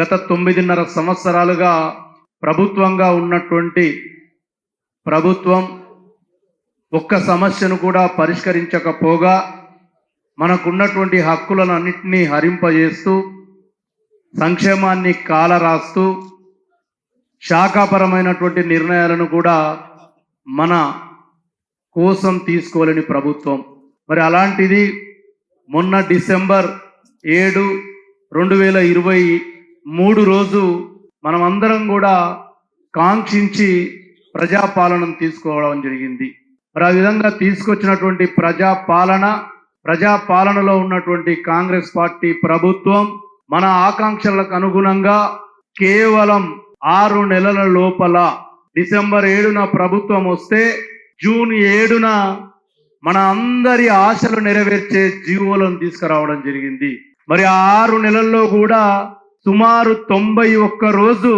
గత తొమ్మిదిన్నర సంవత్సరాలుగా ప్రభుత్వంగా ఉన్నటువంటి ప్రభుత్వం ఒక్క సమస్యను కూడా పరిష్కరించకపోగా మనకున్నటువంటి హక్కులను అన్నింటినీ హరింపజేస్తూ సంక్షేమాన్ని కాలరాస్తూ శాఖాపరమైనటువంటి నిర్ణయాలను కూడా మన కోసం తీసుకోలేని ప్రభుత్వం. మరి అలాంటిది మొన్న డిసెంబర్ ఏడు రెండు వేల ఇరవై మూడు రోజు మనమందరం కూడా కాంక్షించి ప్రజాపాలనను తీసుకోవడం జరిగింది. మరి ఆ విధంగా తీసుకొచ్చినటువంటి ప్రజాపాలన ప్రజాపాలనలో ఉన్నటువంటి కాంగ్రెస్ పార్టీ ప్రభుత్వం మన ఆకాంక్షలకు అనుగుణంగా కేవలం ఆరు నెలల లోపల డిసెంబర్ ఏడున ప్రభుత్వం వస్తే జూన్ ఏడున మన అందరి ఆశలు నెరవేర్చే జీవోలను తీసుకురావడం జరిగింది. మరి ఆ ఆరు నెలల్లో కూడా సుమారు తొంభై ఒక్క రోజు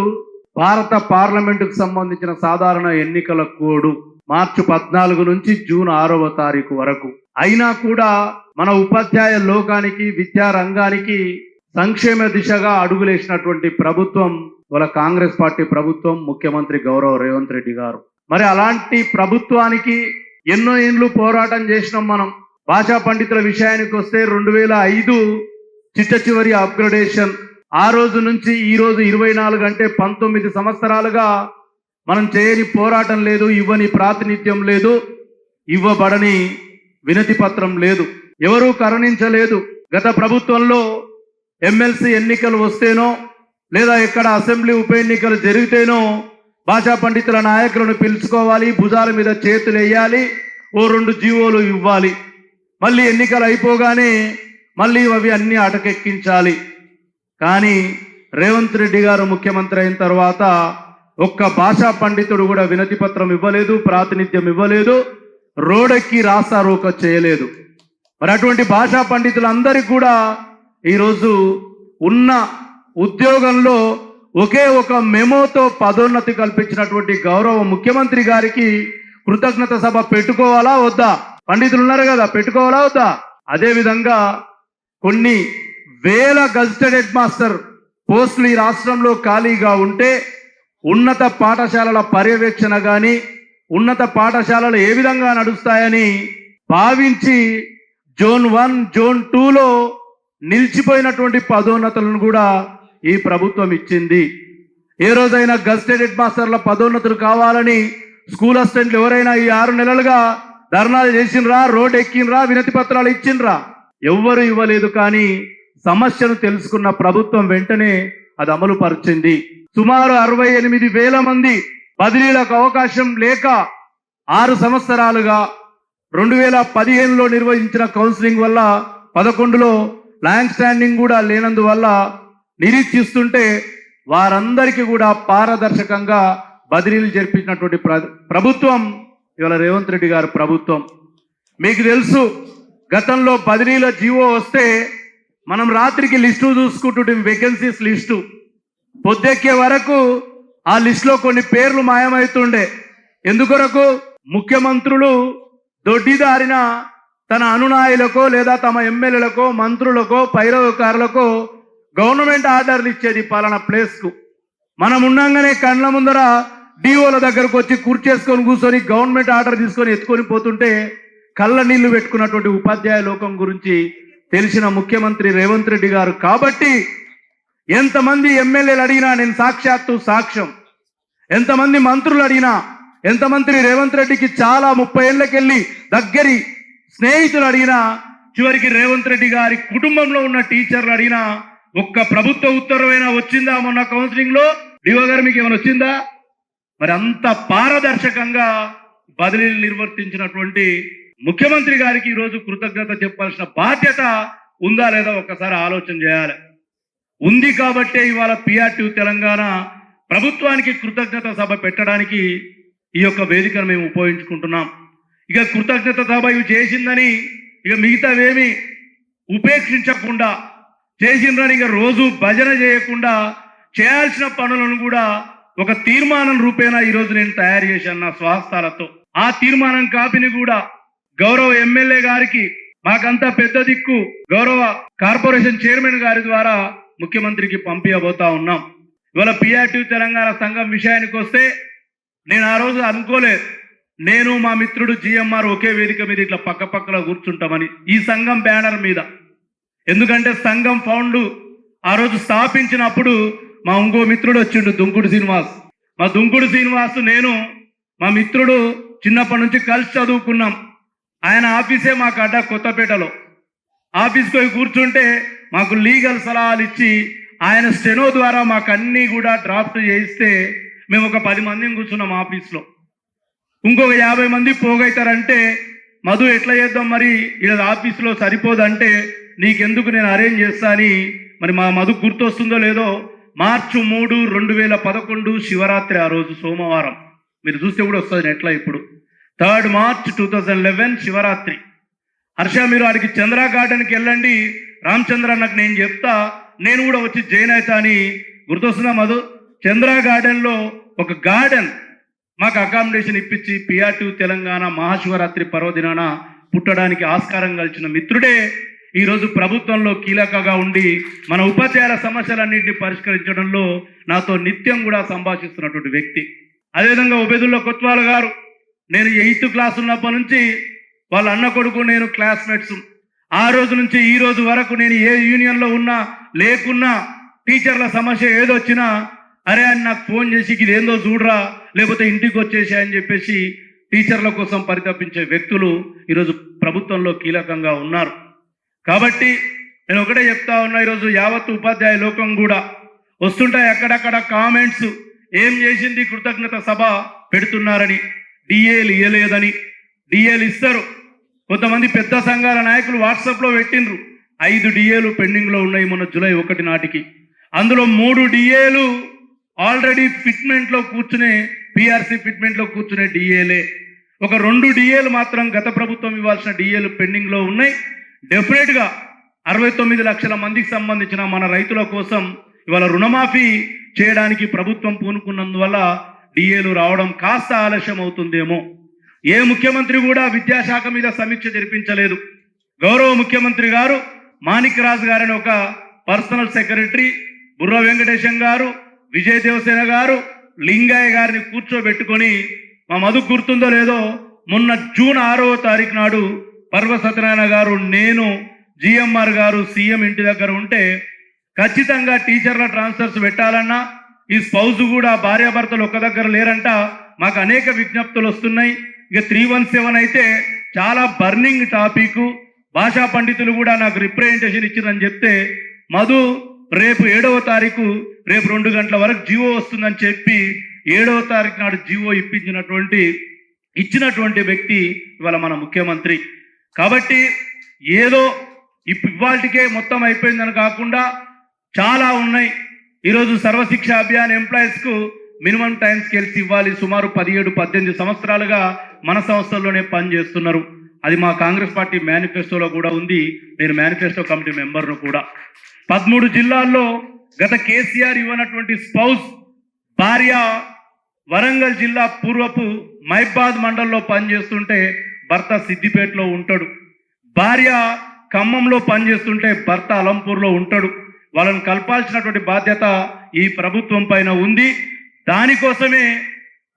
భారత పార్లమెంటుకు సంబంధించిన సాధారణ ఎన్నికల కోడ్ మార్చి పద్నాలుగు నుంచి జూన్ ఆరవ తారీఖు వరకు. అయినా కూడా మన ఉపాధ్యాయ లోకానికి విద్యా రంగానికి సంక్షేమ దిశగా అడుగులేసినటువంటి ప్రభుత్వం వాళ్ళ కాంగ్రెస్ పార్టీ ప్రభుత్వం ముఖ్యమంత్రి గౌరవ్ రేవంత్ రెడ్డి గారు. మరి అలాంటి ప్రభుత్వానికి ఎన్నో ఏండ్లు పోరాటం చేసినాం మనం. భాషా పండితుల విషయానికి వస్తే రెండు వేల ఐదు చిట్ట చివరి అప్గ్రేడేషన్ ఆ రోజు నుంచి ఈ రోజు ఇరవై నాలుగు అంటే పంతొమ్మిది సంవత్సరాలుగా మనం చేయని పోరాటం లేదు ఇవ్వని ప్రాతినిధ్యం లేదు ఇవ్వబడని వినతి పత్రం లేదు. ఎవరూ కరుణించలేదు. గత ప్రభుత్వంలో ఎమ్మెల్సీ ఎన్నికలు వస్తేనో లేదా ఎక్కడ అసెంబ్లీ ఉప ఎన్నికలు జరిగితేనో భాషా పండితుల నాయకులను పిలుచుకోవాలి భుజాల మీద చేతులు వేయాలి ఓ రెండు జీవోలు ఇవ్వాలి. మళ్ళీ ఎన్నికలు అయిపోగానే మళ్ళీ అవి అన్నీ అటకెక్కించాలి. కానీ రేవంత్ రెడ్డి గారు ముఖ్యమంత్రి అయిన తర్వాత ఒక్క భాషా పండితుడు కూడా వినతి పత్రం ఇవ్వలేదు ప్రాతినిధ్యం ఇవ్వలేదు రోడెక్కి రాస్తారోక చేయలేదు. మరి అటువంటి భాషా పండితులందరికీ కూడా ఈరోజు ఉన్న ఉద్యోగంలో ఒకే ఒక మెమోతో పదోన్నతి కల్పించినటువంటి గౌరవ ముఖ్యమంత్రి గారికి కృతజ్ఞత సభ పెట్టుకోవాలా వద్దా? పండితులు ఉన్నారు కదా పెట్టుకోవాలా వద్దా? అదేవిధంగా కొన్ని వేల గజిటెడ్ హెడ్ మాస్టర్ పోస్టులు ఈ రాష్ట్రంలో ఖాళీగా ఉంటే ఉన్నత పాఠశాలల పర్యవేక్షణ కానీ ఉన్నత పాఠశాలలు ఏ విధంగా నడుస్తాయని భావించి జోన్ వన్ జోన్ టూలో నిలిచిపోయినటువంటి పదోన్నతులను కూడా ఈ ప్రభుత్వం ఇచ్చింది. ఏ రోజైనా గస్టెడ్ హెడ్ మాస్టర్ల పదోన్నతులు కావాలని స్కూల్ అసిస్టెంట్లు ఎవరైనా ఈ ఆరు నెలలుగా ధర్నాలు చేసినరా రోడ్ ఎక్కిండ్రా వినతి పత్రాలు ఇచ్చిండ్రా? ఎవ్వరు ఇవ్వలేదు కానీ సమస్యను తెలుసుకున్న ప్రభుత్వం వెంటనే అది అమలు పరిచింది. సుమారు అరవై ఎనిమిది వేల మంది బదిలీలకు అవకాశం లేక ఆరు సంవత్సరాలుగా రెండు వేల పదిహేనులో నిర్వహించిన కౌన్సిలింగ్ వల్ల పదకొండులో ల్యాండ్ స్టాండింగ్ కూడా లేనందువల్ల నిరీక్షిస్తుంటే వారందరికీ కూడా పారదర్శకంగా బదిలీలు జరిపించినటువంటి ప్ర- ప్రభుత్వం ఇవాళ రేవంత్ రెడ్డి గారు ప్రభుత్వం. మీకు తెలుసు గతంలో బదిలీల జీవో వస్తే మనం రాత్రికి లిస్టు చూసుకుంటుంటే వేకెన్సీస్ లిస్టు. పొద్దెక్కే వరకు ఆ లిస్టులో కొన్ని పేర్లు మాయమవుతుండే. ఎందుకొరకు? ముఖ్యమంత్రులు దొడ్డిదారిన తన అనునాయులకో లేదా తమ ఎమ్మెల్యేలకో మంత్రులకో పైరవకారులకో గవర్నమెంట్ ఆర్డర్లు ఇచ్చేది పలానా ప్లేస్కు. మనం ఉండంగానే కండ్ల ముందర డిఓల దగ్గరకు వచ్చి కూర్చేసుకొని కూర్చొని గవర్నమెంట్ ఆర్డర్ తీసుకొని ఎత్తుకొని పోతుంటే కళ్ళ నీళ్ళు పెట్టుకున్నటువంటి ఉపాధ్యాయ లోకం గురించి తెలిసిన ముఖ్యమంత్రి రేవంత్ రెడ్డి గారు. కాబట్టి ఎంతమంది ఎమ్మెల్యేలు అడిగినా నేను సాక్షాత్తు సాక్ష్యం. ఎంతమంది మంత్రులు అడిగినా ఎంతమంత్రి రేవంత్ రెడ్డికి చాలా ముప్పై ఏళ్ళకెళ్ళి దగ్గరి స్నేహితులు అడిగినా చివరికి రేవంత్ రెడ్డి గారి కుటుంబంలో ఉన్న టీచర్లు అడిగినా ఒక్క ప్రభుత్వ ఉత్తర్వైనా వచ్చిందా మొన్న కౌన్సిలింగ్లో డివో గారు మీకు ఏమైనా వచ్చిందా? మరి అంత పారదర్శకంగా బదిలీలు నిర్వర్తించినటువంటి ముఖ్యమంత్రి గారికి ఈ రోజు కృతజ్ఞత చెప్పాల్సిన బాధ్యత ఉందా లేదా ఒక్కసారి ఆలోచన చేయాలి. ఉంది కాబట్టే ఇవాళ పిఆర్టీ తెలంగాణ ప్రభుత్వానికి కృతజ్ఞత సభ పెట్టడానికి ఈ యొక్క వేదికను మేము ఉపయోగించుకుంటున్నాం. ఇక కృతజ్ఞత సభ ఇవి చేసిందని ఇక మిగతావేమి ఉపేక్షించకుండా చేసిందని ఇక రోజు భజన చేయకుండా చేయాల్సిన పనులను కూడా ఒక తీర్మానం రూపేణా ఈరోజు నేను తయారు చేశాను నా స్వాస్థాలతో. ఆ తీర్మానం కాపీని కూడా గౌరవ ఎమ్మెల్యే గారికి మాకంతా పెద్ద దిక్కు. గౌరవ కార్పొరేషన్ చైర్మన్ గారి ద్వారా ముఖ్యమంత్రికి పంపించబోతా ఉన్నాం. ఇవాళ పిఆర్టీ తెలంగాణ సంఘం విషయానికి వస్తే నేను ఆ రోజు అనుకోలేదు. నేను మా మిత్రుడు జిఎంఆర్ ఒకే వేదిక మీద ఇట్లా పక్క పక్కన కూర్చుంటామని ఈ సంఘం బ్యానర్ మీద. ఎందుకంటే సంఘం ఫౌండ్ ఆ రోజు స్థాపించినప్పుడు మా ఇంకో మిత్రుడు వచ్చిండు దుంకుడు శ్రీనివాస్. మా దుంకుడు శ్రీనివాస్ నేను మా మిత్రుడు చిన్నప్పటి నుంచి కలిసి చదువుకున్నాం. ఆయన ఆఫీసే మాకు అడ్డ కొత్తపేటలో. ఆఫీస్కి పోయి కూర్చుంటే మాకు లీగల్ సలహాలు ఇచ్చి ఆయన స్టెనో ద్వారా మాకు అన్నీ కూడా డ్రాఫ్ట్ చేయిస్తే మేము ఒక పది మందిని కూర్చున్నాం ఆఫీస్లో. ఇంకొక యాభై మంది పోగైతారంటే మధు ఎట్లా చేద్దాం మరి? ఇలా ఆఫీస్లో సరిపోదంటే నీకెందుకు నేను అరేంజ్ చేస్తా అని మరి మా మధు గుర్తొస్తుందో లేదో మార్చి మూడు రెండు వేల పదకొండు శివరాత్రి ఆ రోజు సోమవారం. మీరు చూస్తే కూడా వస్తుంది ఎట్లా ఇప్పుడు. Third March two thousand eleven Shivaratri. Harsha మీరు ఆడికి చంద్ర గార్డెన్కి వెళ్ళండి. రామచంద్ర అన్నకు నేను చెప్తా. నేను కూడా వచ్చి జైన్ అవుతా అని గుర్తొస్తున్నా మధు? చంద్ర గార్డెన్లో ఒక గార్డెన్ మాకు అకామిడేషన్ ఇప్పించి పిఆర్టీ తెలంగాణ మహాశివరాత్రి పర్వదినాన పుట్టడానికి ఆస్కారం కలిసిన మిత్రుడే. ఈరోజు ప్రభుత్వంలో కీలకగా ఉండి మన ఉపాధ్యాయుల సమస్యలన్నింటినీ పరిష్కరించడంలో నాతో నిత్యం కూడా సంభాషిస్తున్నటువంటి వ్యక్తి. అదేవిధంగా ఉబేదుల్లో కొత్వాల గారు నేను ఎయిత్ క్లాస్ ఉన్నప్పటి నుంచి వాళ్ళ అన్న కొడుకు నేను క్లాస్మేట్స్. ఆ రోజు నుంచి ఈ రోజు వరకు నేను ఏ యూనియన్లో ఉన్నా లేకున్నా టీచర్ల సమస్య ఏదొచ్చినా అరే అని నాకు ఫోన్ చేసి ఇది ఏందో చూడరా లేకపోతే ఇంటికి వచ్చేసి అని చెప్పేసి టీచర్ల కోసం పరితపించే వ్యక్తులు ఈరోజు ప్రభుత్వంలో కీలకంగా ఉన్నారు. కాబట్టి నేను ఒకటే చెప్తా ఉన్నా ఈరోజు యావత్ ఉపాధ్యాయ లోకం కూడా వస్తుంటాయి అక్కడక్కడ కామెంట్స్. ఏం చేసింది కృతజ్ఞత సభ పెడుతున్నారని. డిఏలు ఇవ్వలేదని డిఏలు ఇస్తారు. కొంతమంది పెద్ద సంఘాల నాయకులు వాట్సాప్లో పెట్టిండ్రు. ఐదు డిఏలు పెండింగ్లో ఉన్నాయి మొన్న జూలై ఒకటి నాటికి. అందులో మూడు డిఏలు ఆల్రెడీ ఫిట్మెంట్లో కూర్చునే పిఆర్సీ ఫిట్మెంట్లో కూర్చునే డిఏలే ఒక రెండు డిఏలు మాత్రం గత ప్రభుత్వం ఇవ్వాల్సిన డిఏలు పెండింగ్లో ఉన్నాయి. డెఫినెట్గా అరవై తొమ్మిది లక్షల మందికి సంబంధించిన మన రైతుల కోసం ఇవాళ రుణమాఫీ చేయడానికి ప్రభుత్వం పూనుకున్నందువల్ల డిఏలు రావడం కాస్త ఆలస్యం అవుతుందేమో ఏ ముఖ్యమంత్రి కూడా విద్యాశాఖ మీద సమీక్ష జరిపించలేదు. గౌరవ ముఖ్యమంత్రి గారు మాణిక్ రాజు గారని ఒక పర్సనల్ సెక్రటరీ బుర్ర వెంకటేశం గారు విజయ్ దేవసేన గారు లింగయ్య గారిని కూర్చోబెట్టుకొని మా మధు గుర్తుందో లేదో మొన్న జూన్ ఆరవ తారీఖు నాడు పర్వ సత్యనారాయణ గారు నేను జిఎంఆర్ గారు సీఎం ఇంటి దగ్గర ఉంటే ఖచ్చితంగా టీచర్ల ట్రాన్స్ఫర్స్ పెట్టాలన్నా ఈ స్పౌజ్ కూడా భార్యాభర్తలు ఒక్క దగ్గర లేరంట. మాకు అనేక విజ్ఞప్తులు వస్తున్నాయి. ఇక త్రీ వన్ సెవెన్ అయితే చాలా బర్నింగ్ టాపిక్. భాషా పండితులు కూడా నాకు రిప్రజెంటేషన్ ఇచ్చిందని చెప్తే మధు రేపు ఏడవ తారీఖు రేపు రెండు గంటల వరకు జీవో వస్తుందని చెప్పి ఏడవ తారీఖు నాడు జీవో ఇప్పించినటువంటి ఇచ్చినటువంటి వ్యక్తి ఇవాళ మన ముఖ్యమంత్రి. కాబట్టి ఏదో ఇవాళకే మొత్తం అయిపోయిందని కాకుండా చాలా ఉన్నాయి. ఈరోజు సర్వశిక్ష అభియాన్ ఎంప్లాయీస్కు మినిమం టైం స్కేల్స్ ఇవ్వాలి. సుమారు పదిహేడు పద్దెనిమిది సంవత్సరాలుగా మన సంస్థల్లోనే పనిచేస్తున్నారు. అది మా కాంగ్రెస్ పార్టీ మేనిఫెస్టోలో కూడా ఉంది. నేను మేనిఫెస్టో కమిటీ మెంబర్ను కూడా. పదమూడు జిల్లాల్లో గత కేసీఆర్ ఇవ్వనటువంటి స్పౌస్ భార్య వరంగల్ జిల్లా పూర్వపు మైబాద్ మండల్లో పనిచేస్తుంటే భర్త సిద్దిపేటలో ఉంటాడు. భార్య ఖమ్మంలో పనిచేస్తుంటే భర్త అలంపూర్లో ఉంటాడు. వాళ్ళని కలపాల్సినటువంటి బాధ్యత ఈ ప్రభుత్వం పైన ఉంది. దానికోసమే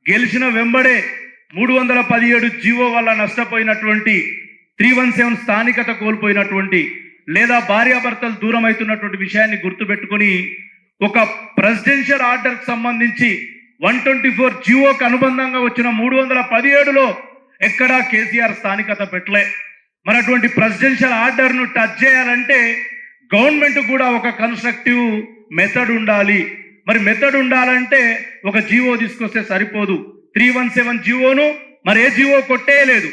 గెలిచిన వెంబడే మూడు వందల పదిహేడు జీవో వల్ల నష్టపోయినటువంటి త్రీ వన్ సెవెన్ స్థానికత కోల్పోయినటువంటి లేదా భార్యాభర్తలు దూరం అవుతున్నటువంటి విషయాన్ని గుర్తుపెట్టుకొని ఒక ప్రెసిడెన్షియల్ ఆర్డర్కి సంబంధించి వన్ ట్వంటీ ఫోర్ జీవోకి అనుబంధంగా వచ్చిన మూడు వందల పదిహేడులో ఎక్కడా కేసీఆర్ స్థానికత పెట్టలే. మరి అటువంటి ప్రెసిడెన్షియల్ ఆర్డర్ను టచ్ చేయాలంటే గవర్నమెంట్ కూడా ఒక కన్స్ట్రక్టివ్ మెథడ్ ఉండాలి. మరి మెథడ్ ఉండాలంటే ఒక జీవో తీసుకొస్తే సరిపోదు. త్రీ వన్ సెవెన్ జీవోను మరి ఏ జీవో కొట్టేయలేదు.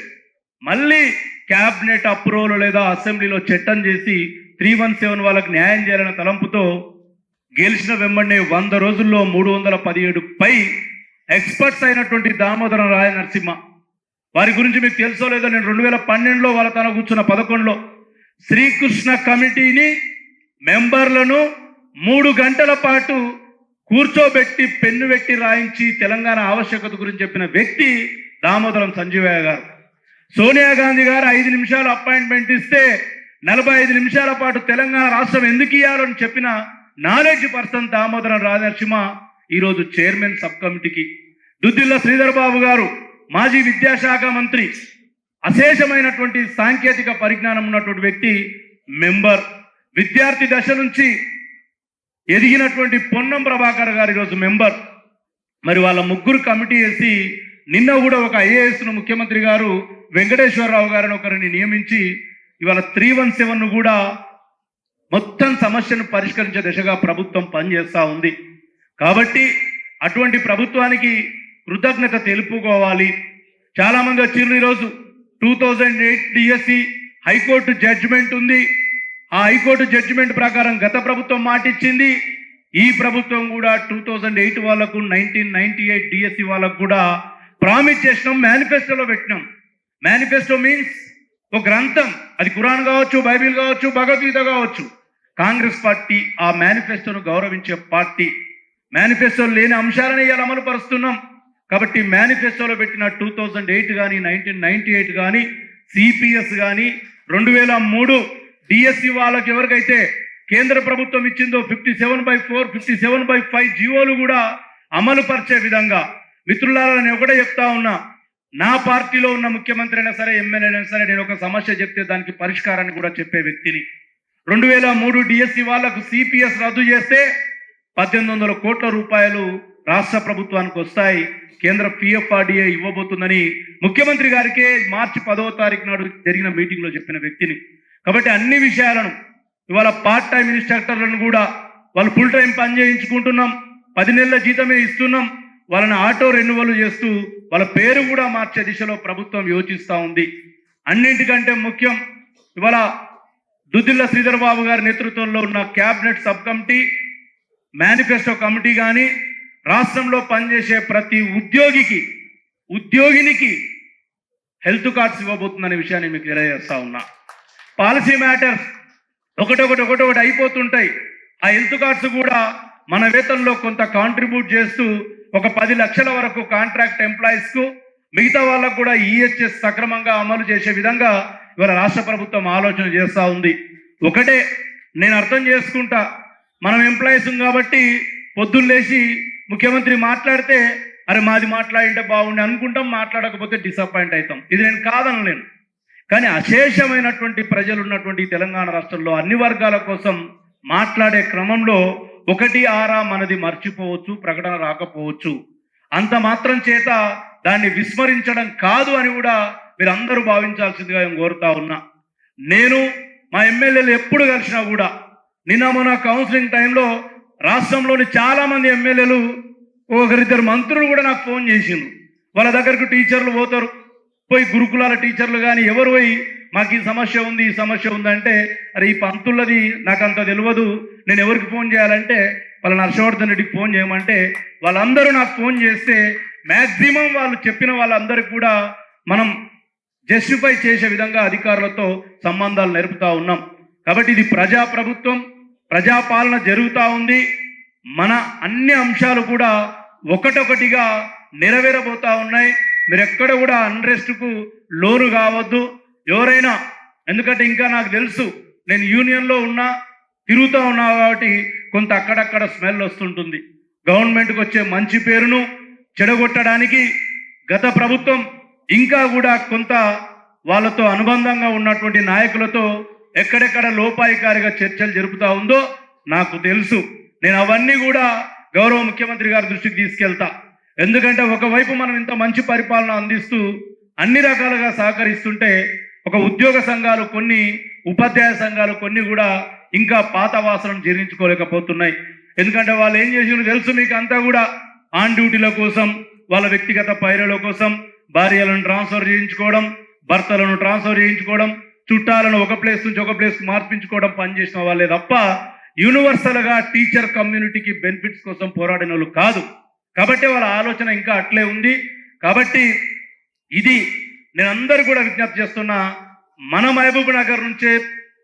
మళ్ళీ క్యాబినెట్ అప్రూవల్ లేదా అసెంబ్లీలో చట్టం చేసి త్రీ వన్ సెవెన్ వాళ్ళకి న్యాయం చేయాలనే తలంపుతో గెలిచిన వెంబడినే వంద రోజుల్లో మూడు వందల పదిహేడు పై ఎక్స్పర్ట్స్ అయినటువంటి దామోదర రాయ నరసింహ వారి గురించి మీకు తెలుసో లేదో నేను రెండు వేల పన్నెండులో వాళ్ళ తన కూర్చున్న పదకొండులో శ్రీకృష్ణ కమిటీని మెంబర్లను మూడు గంటల పాటు కూర్చోబెట్టి పెన్ను పెట్టి రాయించి తెలంగాణ ఆవశ్యకత గురించి చెప్పిన వ్యక్తి దామోదరం సంజీవయ్య గారు. సోనియా గాంధీ గారు ఐదు నిమిషాలు అపాయింట్మెంట్ ఇస్తే నలభై ఐదు నిమిషాల పాటు తెలంగాణ రాష్ట్రం ఎందుకు ఇవ్వాలని చెప్పిన నాలెడ్జ్ పర్సన్ దామోదరం రాజనరసింహ ఈరోజు చైర్మన్ సబ్ కమిటీకి. దుద్దిల్ల శ్రీధర్ బాబు గారు మాజీ విద్యాశాఖ మంత్రి అశేషమైనటువంటి సాంకేతిక పరిజ్ఞానం ఉన్నటువంటి వ్యక్తి మెంబర్. విద్యార్థి దశ నుంచి ఎదిగినటువంటి పొన్నం ప్రభాకర్ గారు ఈరోజు మెంబర్. మరి వాళ్ళ ముగ్గురు కమిటీ వేసి నిన్న కూడా ఒక ఐఏఎస్ను ముఖ్యమంత్రి గారు వెంకటేశ్వరరావు గారిని ఒకరిని నియమించి ఇవాళ త్రీ వన్ సెవెన్ను కూడా మొత్తం సమస్యను పరిష్కరించే దిశగా ప్రభుత్వం పనిచేస్తూ ఉంది. కాబట్టి అటువంటి ప్రభుత్వానికి కృతజ్ఞత తెలుపుకోవాలి. చాలా మంది ఈరోజు. Two thousand eight DSC high court judgment ఉంది. ఆ హైకోర్టు జడ్జిమెంట్ ప్రకారం గత ప్రభుత్వం మాటిచ్చింది. ఈ ప్రభుత్వం కూడా టూ థౌజండ్ ఎయిట్ వాళ్ళకు నైన్టీన్ నైన్టీ ఎయిట్ డిఎస్సి వాళ్ళకు కూడా ప్రామిస్ చేసినాం మేనిఫెస్టోలో పెట్టినాం. మేనిఫెస్టో మీన్స్ ఒక గ్రంథం. అది కురాన్ కావచ్చు బైబిల్ కావచ్చు భగవద్గీత కావచ్చు. కాంగ్రెస్ పార్టీ ఆ మేనిఫెస్టోను గౌరవించే పార్టీ. మేనిఫెస్టో లేని అంశాలను ఇవాళ అమలు పరుస్తున్నాం కాబట్టి మేనిఫెస్టోలో పెట్టిన టూ థౌజండ్ ఎయిట్ కానీ నైన్టీన్ నైన్టీ ఎయిట్ కానీ సిపిఎస్ కానీ రెండు వేల మూడు డిఎస్సి వాళ్ళకి ఎవరికైతే కేంద్ర ప్రభుత్వం ఇచ్చిందో fifty seven by four fifty seven by five జీవోలు కూడా అమలు పరిచే విధంగా. మిత్రులారా నేను ఒకటే చెప్తా ఉన్నా. నా పార్టీలో ఉన్న ముఖ్యమంత్రి అయినా సరే ఎమ్మెల్యే అయినా సరే నేను ఒక సమస్య చెప్తే దానికి పరిష్కారాన్ని కూడా చెప్పే వ్యక్తిని. రెండు వేల మూడు డిఎస్సి వాళ్ళకు సిపిఎస్ రద్దు చేస్తే పద్దెనిమిది వందల కోట్ల రూపాయలు రాష్ట్ర ప్రభుత్వానికి వస్తాయి కేంద్ర పిఎఫ్ఆర్డిఏ ఇవ్వబోతుందని ముఖ్యమంత్రి గారికే మార్చి పదవ తారీఖు నాడు జరిగిన మీటింగ్లో చెప్పిన వ్యక్తిని. కాబట్టి అన్ని విషయాలను ఇవాళ పార్ట్ టైం ఇన్స్ట్రక్టర్లను కూడా వాళ్ళు ఫుల్ టైం పని చేయించుకుంటున్నాం పది నెలల జీతమే ఇస్తున్నాం వాళ్ళని ఆటో రెన్యువల్ చేస్తూ వాళ్ళ పేరు కూడా మార్చే దిశలో ప్రభుత్వం యోచిస్తూ ఉంది. అన్నింటికంటే ముఖ్యం ఇవాళ దుద్దిల్ల శ్రీధర్ బాబు గారి నేతృత్వంలో ఉన్న cabinet sub committee manifesto committee కానీ రాష్ట్రంలో పనిచేసే ప్రతి ఉద్యోగికి ఉద్యోగినికి హెల్త్ కార్డ్స్ ఇవ్వబోతుందనే విషయాన్ని మీకు తెలియజేస్తా ఉన్నా. పాలసీ మ్యాటర్స్ ఒకటొకటి ఒకటొకటి అయిపోతుంటాయి. ఆ హెల్త్ కార్డ్స్ కూడా మన వేతనంలో కొంత కాంట్రిబ్యూట్ చేస్తూ ఒక పది లక్షల వరకు కాంట్రాక్ట్ ఎంప్లాయీస్కు మిగతా వాళ్ళకు కూడా ఈహెచ్ఎస్ సక్రమంగా అమలు చేసే విధంగా ఇవాళ రాష్ట్ర ప్రభుత్వం ఆలోచన చేస్తూ ఉంది. ఒకటే నేను అర్థం చేసుకుంటా. మనం ఎంప్లాయీస్ కాబట్టి పొద్దున్న లేచి ముఖ్యమంత్రి మాట్లాడితే అరే మాది మాట్లాడింటే బాగుండి అనుకుంటాం మాట్లాడకపోతే డిసప్పాయింట్ అవుతాం. ఇది నేను కాదనలేను కానీ అశేషమైనటువంటి ప్రజలు ఉన్నటువంటి తెలంగాణ రాష్ట్రంలో అన్ని వర్గాల కోసం మాట్లాడే క్రమంలో ఒకటి ఆరా మనది మర్చిపోవచ్చు ప్రకటన రాకపోవచ్చు. అంత మాత్రం చేత దాన్ని విస్మరించడం కాదు అని కూడా మీరు అందరూ భావించాల్సిందిగా నేను కోరుతా ఉన్నా. నేను మా ఎమ్మెల్యేలు ఎప్పుడు కలిసినా కూడా నిన్న మన కౌన్సిలింగ్ టైంలో రాష్ట్రంలోని చాలామంది ఎమ్మెల్యేలు ఒకరిద్దరు మంత్రులు కూడా నాకు ఫోన్ చేసిండ్రు. వాళ్ళ దగ్గరకు టీచర్లు పోతారు. పోయి గురుకులాల టీచర్లు కానీ ఎవరు పోయి మాకు ఈ సమస్య ఉంది ఈ సమస్య ఉందంటే అరే ఈ పంతులది నాకు అంత తెలియదు నేను ఎవరికి ఫోన్ చేయాలంటే వాళ్ళ హర్షవర్ధన్ రెడ్డికి ఫోన్ చేయమంటే వాళ్ళందరూ నాకు ఫోన్ చేస్తే మ్యాక్సిమం వాళ్ళు చెప్పిన వాళ్ళందరికీ కూడా మనం జస్టిఫై చేసే విధంగా అధికారులతో సంబంధాలు నెరుపుతా ఉన్నాం. కాబట్టి ఇది ప్రజా ప్రభుత్వం ప్రజాపాలన జరుగుతూ ఉంది. మన అన్ని అంశాలు కూడా ఒకటొకటిగా నెరవేరబోతూ ఉన్నాయి. మీరు ఎక్కడ కూడా అన్రెస్ట్కు లోను కావద్దు. ఎవరైనా ఎందుకంటే ఇంకా నాకు తెలుసు నేను యూనియన్లో ఉన్నా తిరుగుతూ ఉన్నా కాబట్టి కొంత అక్కడక్కడ స్మెల్ వస్తుంటుంది. గవర్నమెంట్కి వచ్చే మంచి పేరును చెడగొట్టడానికి గత ప్రభుత్వం ఇంకా కూడా కొంత వాళ్ళతో అనుబంధంగా ఉన్నటువంటి నాయకులతో ఎక్కడెక్కడ లోపాయికారిగా చర్చలు జరుపుతా ఉందో నాకు తెలుసు. నేను అవన్నీ కూడా గౌరవ ముఖ్యమంత్రి గారి దృష్టికి తీసుకెళ్తా. ఎందుకంటే ఒకవైపు మనం ఇంత మంచి పరిపాలన అందిస్తూ అన్ని రకాలుగా సహకరిస్తుంటే ఒక ఉద్యోగ సంఘాలు కొన్ని ఉపాధ్యాయ సంఘాలు కొన్ని కూడా ఇంకా పాత వాసనను జీర్ణించుకోలేకపోతున్నాయి. ఎందుకంటే వాళ్ళు ఏం చేసినారో తెలుసు మీకు అంతా కూడా. ఆన్ డ్యూటీల కోసం వాళ్ళ వ్యక్తిగత పైరల కోసం భార్యలను ట్రాన్స్ఫర్ చేయించుకోవడం భర్తలను ట్రాన్స్ఫర్ చేయించుకోవడం చుట్టాలను ఒక ప్లేస్ నుంచి ఒక ప్లేస్ మార్పించుకోవడం పనిచేసిన వాళ్ళే తప్ప యూనివర్సల్గా టీచర్ కమ్యూనిటీకి బెనిఫిట్స్ కోసం పోరాడిన వాళ్ళు కాదు. కాబట్టి వాళ్ళ ఆలోచన ఇంకా అట్లే ఉంది. కాబట్టి ఇది నేను అందరు కూడా విజ్ఞప్తి చేస్తున్నా మన మహబూబ్ నగర్ నుంచే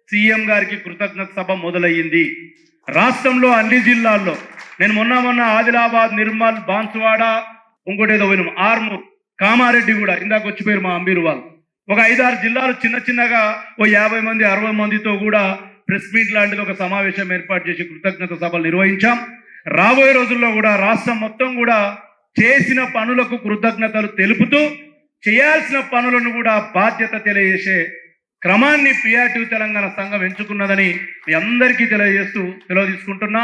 సీఎం గారికి కృతజ్ఞత సభ మొదలయ్యింది. రాష్ట్రంలో అన్ని జిల్లాల్లో నేను మొన్న మొన్న ఆదిలాబాద్ నిర్మల్ బాన్సువాడ ఇంకోటి ఏదో పోయినాం ఆర్మూర్ కామారెడ్డి కూడా ఇందాక వచ్చిపోయారు మా అంబీరు వాళ్ళు ఒక ఐదారు జిల్లాలు చిన్న చిన్నగా ఓ యాభై మంది అరవై మందితో కూడా ప్రెస్ మీట్ లాంటిది ఒక సమావేశం ఏర్పాటు చేసి కృతజ్ఞత సభలు నిర్వహించాం. రాబోయే రోజుల్లో కూడా రాష్ట్రం మొత్తం కూడా చేసిన పనులకు కృతజ్ఞతలు తెలుపుతూ చేయాల్సిన పనులను కూడా బాధ్యత తెలియజేసే క్రమాన్ని పిఆర్టీ తెలంగాణ సంఘం ఎంచుకున్నదని మీ అందరికీ తెలియజేస్తూ తెలియజేసుకుంటున్నా.